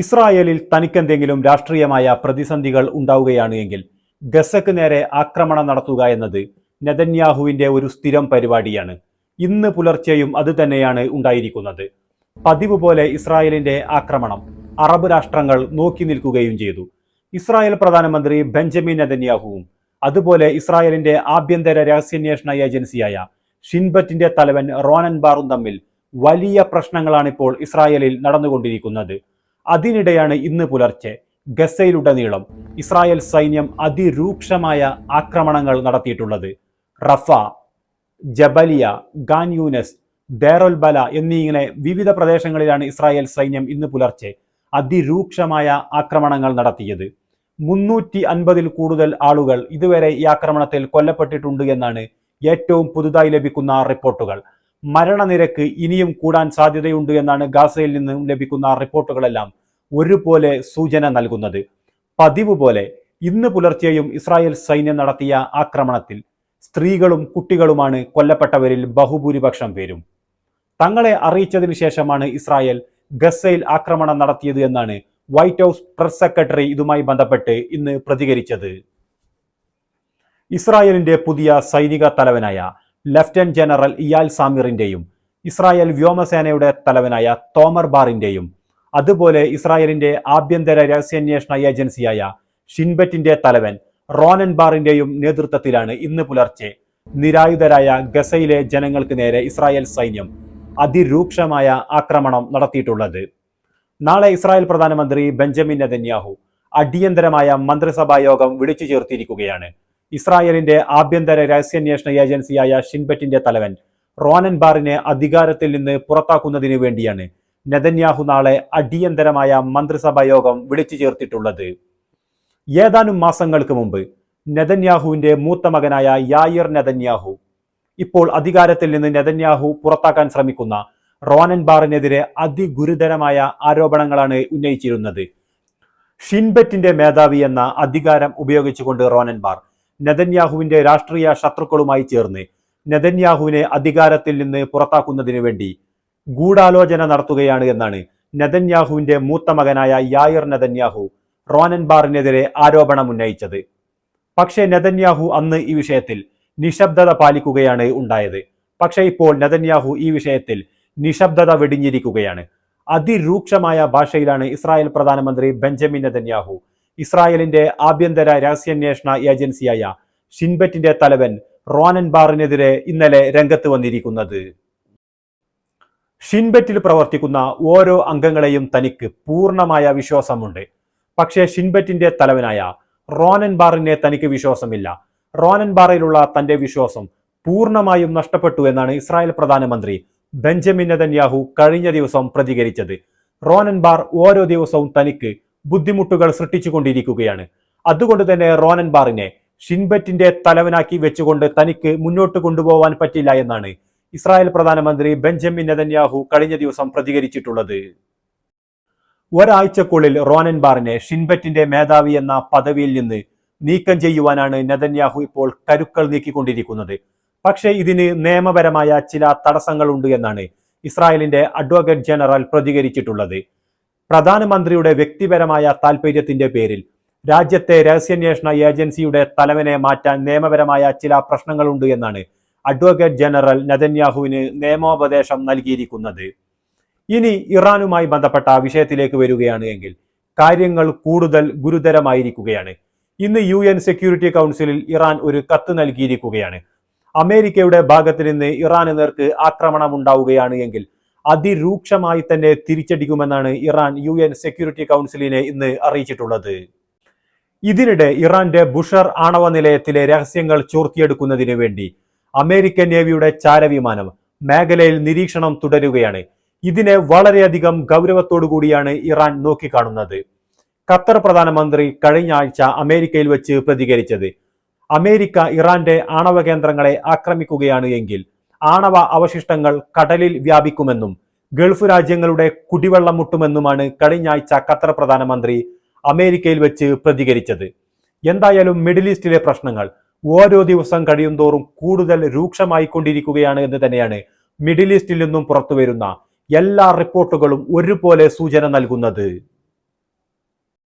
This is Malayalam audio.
ഇസ്രായേലിൽ തനിക്കെന്തെങ്കിലും രാഷ്ട്രീയമായ പ്രതിസന്ധികൾ ഉണ്ടാവുകയാണ് എങ്കിൽ ഗസക്ക് നേരെ ആക്രമണം നടത്തുക എന്നത് നെതന്യാഹുവിന്റെ ഒരു സ്ഥിരം പരിപാടിയാണ്. ഇന്ന് പുലർച്ചെയും അത് തന്നെയാണ് ഉണ്ടായിരിക്കുന്നത്. പതിവ് പോലെ ഇസ്രായേലിന്റെ ആക്രമണം അറബ് രാഷ്ട്രങ്ങൾ നോക്കി നിൽക്കുകയും ചെയ്തു. ഇസ്രായേൽ പ്രധാനമന്ത്രി ബെഞ്ചമിൻ നെതന്യാഹുവും അതുപോലെ ഇസ്രായേലിന്റെ ആഭ്യന്തര രഹസ്യാന്വേഷണ ഏജൻസിയായ ഷിൻബറ്റിന്റെ തലവൻ റോനൻ ബാറും തമ്മിൽ വലിയ പ്രശ്നങ്ങളാണിപ്പോൾ ഇസ്രായേലിൽ നടന്നുകൊണ്ടിരിക്കുന്നത്. അതിനിടെയാണ് ഇന്ന് പുലർച്ചെ ഗസയിലുടനീളം ഇസ്രായേൽ സൈന്യം അതിരൂക്ഷമായ ആക്രമണങ്ങൾ നടത്തിയിട്ടുള്ളത്. Rafah Jabalia Khan Younis Deir al Balah എന്നിങ്ങനെ വിവിധ പ്രദേശങ്ങളിലാണ് ഇസ്രായേൽ സൈന്യം ഇന്ന് പുലർച്ചെ അതിരൂക്ഷമായ ആക്രമണങ്ങൾ നടത്തിയത്. മുന്നൂറ്റി അൻപതിൽ കൂടുതൽ ആളുകൾ ഇതുവരെ ഈ ആക്രമണത്തിൽ കൊല്ലപ്പെട്ടിട്ടുണ്ട് എന്നാണ് ഏറ്റവും പുതുതായി ലഭിക്കുന്ന റിപ്പോർട്ടുകൾ. മരണനിരക്ക് ഇനിയും കൂടാൻ സാധ്യതയുണ്ട് എന്നാണ് ഗാസയിൽ നിന്നും ലഭിക്കുന്ന റിപ്പോർട്ടുകളെല്ലാം ഒരുപോലെ സൂചന നൽകുന്നത്. പതിവ് പോലെ ഇന്ന് പുലർച്ചെയും ഇസ്രായേൽ സൈന്യം നടത്തിയ ആക്രമണത്തിൽ സ്ത്രീകളും കുട്ടികളുമാണ് കൊല്ലപ്പെട്ടവരിൽ ബഹുഭൂരിപക്ഷം പേരും. തങ്ങളെ അറിയിച്ചതിനു ശേഷമാണ് ഇസ്രായേൽ ഗസയിൽ ആക്രമണം നടത്തിയത് എന്നാണ് വൈറ്റ് ഹൗസ് പ്രസ് സെക്രട്ടറി ഇതുമായി ബന്ധപ്പെട്ട് ഇന്ന് പ്രതികരിച്ചത്. ഇസ്രായേലിന്റെ പുതിയ സൈനിക തലവനായ ലഫ്റ്റനന്റ് ജനറൽ ഇയാൽ സാമിറിന്റെയും ഇസ്രായേൽ വ്യോമസേനയുടെ തലവനായ തോമർ ബാറിന്റെയും അതുപോലെ ഇസ്രായേലിന്റെ ആഭ്യന്തര രഹസ്യാന്വേഷണ ഏജൻസിയായ ഷിൻബറ്റിന്റെ തലവൻ റോനൻ ബാറിന്റെയും നേതൃത്വത്തിലാണ് ഇന്ന് പുലർച്ചെ നിരായുധരായ ഗസയിലെ ജനങ്ങൾക്ക് നേരെ ഇസ്രായേൽ സൈന്യം അതിരൂക്ഷമായ ആക്രമണം നടത്തിയിട്ടുള്ളത്. നാളെ ഇസ്രായേൽ പ്രധാനമന്ത്രി ബെഞ്ചമിൻ നെതന്യാഹു അടിയന്തരമായ മന്ത്രിസഭാ യോഗം വിളിച്ചു ചേർത്തിരിക്കുകയാണ്. ഇസ്രായേലിന്റെ ആഭ്യന്തര രഹസ്യാന്വേഷണ ഏജൻസിയായ ഷിൻബറ്റിന്റെ തലവൻ റോനൻ ബാറിനെ അധികാരത്തിൽ നിന്ന് പുറത്താക്കുന്നതിന് വേണ്ടിയാണ് നെതന്യാഹു നാളെ അടിയന്തരമായ മന്ത്രിസഭാ യോഗം വിളിച്ചു ചേർത്തിട്ടുള്ളത്. ഏതാനും മാസങ്ങൾക്ക് മുമ്പ് നെതന്യാഹുവിന്റെ മൂത്ത മകനായ യായിർ നെതന്യാഹു ഇപ്പോൾ അധികാരത്തിൽ നിന്ന് നെതന്യാഹു പുറത്താക്കാൻ ശ്രമിക്കുന്ന റോനൻ ബാറിനെതിരെ അതിഗുരുതരമായ ആരോപണങ്ങളാണ് ഉന്നയിച്ചിരുന്നത്. ഷിൻബെറ്റിന്റെ മേധാവി എന്ന അധികാരം ഉപയോഗിച്ചുകൊണ്ട് റോനൻ ബാർ നെതന്യാഹുവിന്റെ രാഷ്ട്രീയ ശത്രുക്കളുമായി ചേർന്ന് നെതന്യാഹുവിനെ അധികാരത്തിൽ നിന്ന് പുറത്താക്കുന്നതിന് വേണ്ടി ഗൂഢാലോചന നടത്തുകയാണ് എന്നാണ് നെതന്യാഹുവിന്റെ മൂത്ത മകനായ യായർ നെതന്യാഹു റോനൻ ബാറിനെതിരെ ആരോപണം ഉന്നയിച്ചത്. പക്ഷേ നെതന്യാഹു അന്ന് ഈ വിഷയത്തിൽ നിശബ്ദത പാലിക്കുകയാണ് ഉണ്ടായത്. പക്ഷേ ഇപ്പോൾ നെതന്യാഹു ഈ വിഷയത്തിൽ നിശബ്ദത വെടിഞ്ഞിരിക്കുകയാണ്. അതിരൂക്ഷമായ ഭാഷയിലാണ് ഇസ്രായേൽ പ്രധാനമന്ത്രി ബെഞ്ചമിൻ നെതന്യാഹു ഇസ്രായേലിന്റെ ആഭ്യന്തര രഹസ്യാന്വേഷണ ഏജൻസിയായ ഷിൻബറ്റിന്റെ തലവൻ റോനൻ ബാറിനെതിരെ ഇന്നലെ രംഗത്ത് വന്നിരിക്കുന്നത്. ഷിൻബറ്റിൽ പ്രവർത്തിക്കുന്ന ഓരോ അംഗങ്ങളെയും തനിക്ക് പൂർണമായ വിശ്വാസമുണ്ട്. പക്ഷേ ഷിൻബെറ്റിന്റെ തലവനായ റോനൻ ബാറിനെ തനിക്ക് വിശ്വാസമില്ല. റോനൻ ബാറിലുള്ള തന്റെ വിശ്വാസം പൂർണമായും നഷ്ടപ്പെട്ടു എന്നാണ് ഇസ്രായേൽ പ്രധാനമന്ത്രി ബെഞ്ചമിൻ നെതന്യാഹു കഴിഞ്ഞ ദിവസം പ്രതികരിച്ചത്. റോനൻ ബാർ ഓരോ ദിവസവും തനിക്ക് ബുദ്ധിമുട്ടുകൾ സൃഷ്ടിച്ചുകൊണ്ടിരിക്കുകയാണ്. അതുകൊണ്ട് തന്നെ റോനൻ ബാറിനെ ഷിൻബെറ്റിന്റെ തലവനാക്കി വെച്ചുകൊണ്ട് തനിക്ക് മുന്നോട്ട് കൊണ്ടുപോകാൻ പറ്റില്ല എന്നാണ് ഇസ്രായേൽ പ്രധാനമന്ത്രി ബെഞ്ചമിൻ നെതന്യാഹു കഴിഞ്ഞ ദിവസം പ്രതികരിച്ചിട്ടുള്ളത്. ഒരാഴ്ചക്കുള്ളിൽ റോനൻ ബാറിനെ ഷിൻബറ്റിന്റെ മേധാവി എന്ന പദവിയിൽ നിന്ന് നീക്കം ചെയ്യുവാനാണ് നെതന്യാഹു ഇപ്പോൾ കരുക്കൾ നീക്കിക്കൊണ്ടിരിക്കുന്നത്. പക്ഷേ ഇതിന് നിയമപരമായ ചില തടസ്സങ്ങളുണ്ട് എന്നാണ് ഇസ്രായേലിന്റെ അഡ്വക്കേറ്റ് ജനറൽ പ്രതികരിച്ചിട്ടുള്ളത്. പ്രധാനമന്ത്രിയുടെ വ്യക്തിപരമായ താൽപര്യത്തിന്റെ പേരിൽ രാജ്യത്തെ രഹസ്യാന്വേഷണ ഏജൻസിയുടെ തലവനെ മാറ്റാൻ നിയമപരമായ ചില പ്രശ്നങ്ങളുണ്ട് എന്നാണ് അഡ്വക്കേറ്റ് ജനറൽ നെതന്യാഹുവിന് നിയമോപദേശം നൽകിയിരിക്കുന്നത്. ഇനി ഇറാനുമായി ബന്ധപ്പെട്ട വിഷയത്തിലേക്ക് വരികയാണ് എങ്കിൽ കാര്യങ്ങൾ കൂടുതൽ ഗുരുതരമായിരിക്കുകയാണ്. ഇന്ന് യു എൻ സെക്യൂരിറ്റി കൗൺസിലിൽ ഇറാൻ ഒരു കത്ത് നൽകിയിരിക്കുകയാണ്. അമേരിക്കയുടെ ഭാഗത്ത് നിന്ന് ഇറാന് നേർക്ക് ആക്രമണം ഉണ്ടാവുകയാണ് എങ്കിൽ അതിരൂക്ഷമായി തന്നെ തിരിച്ചടിക്കുമെന്നാണ് ഇറാൻ യു എൻ സെക്യൂരിറ്റി കൗൺസിലിനെ ഇന്ന് അറിയിച്ചിട്ടുള്ളത്. ഇതിനിടെ ഇറാന്റെ ബുഷർ ആണവ നിലയത്തിലെ രഹസ്യങ്ങൾ ചോർത്തിയെടുക്കുന്നതിന് വേണ്ടി അമേരിക്കൻ നേവിയുടെ ചാരവിമാനം മേഖലയിൽ നിരീക്ഷണം തുടരുകയാണ്. ഇതിനെ വളരെയധികം ഗൗരവത്തോടു കൂടിയാണ് ഇറാൻ നോക്കിക്കാണുന്നത്. ഖത്തർ പ്രധാനമന്ത്രി കഴിഞ്ഞ ആഴ്ച അമേരിക്കയിൽ വെച്ച് പ്രതികരിച്ചത്. അമേരിക്ക ഇറാന്റെ ആണവ കേന്ദ്രങ്ങളെ ആക്രമിക്കുകയാണ് എങ്കിൽ ആണവ അവശിഷ്ടങ്ങൾ കടലിൽ വ്യാപിക്കുമെന്നും ഗൾഫ് രാജ്യങ്ങളുടെ കുടിവെള്ളം മുട്ടുമെന്നുമാണ് കഴിഞ്ഞ ആഴ്ച ഖത്തർ പ്രധാനമന്ത്രി അമേരിക്കയിൽ വെച്ച് പ്രതികരിച്ചത്. എന്തായാലും മിഡിൽ ഈസ്റ്റിലെ പ്രശ്നങ്ങൾ ഓരോ ദിവസം കഴിയുന്തോറും കൂടുതൽ രൂക്ഷമായിക്കൊണ്ടിരിക്കുകയാണ് എന്ന് തന്നെയാണ് മിഡിൽ ഈസ്റ്റിൽ നിന്നും പുറത്തുവരുന്ന എല്ലാ റിപ്പോർട്ടുകളും ഒരുപോലെ സൂചന നൽകുന്നത്.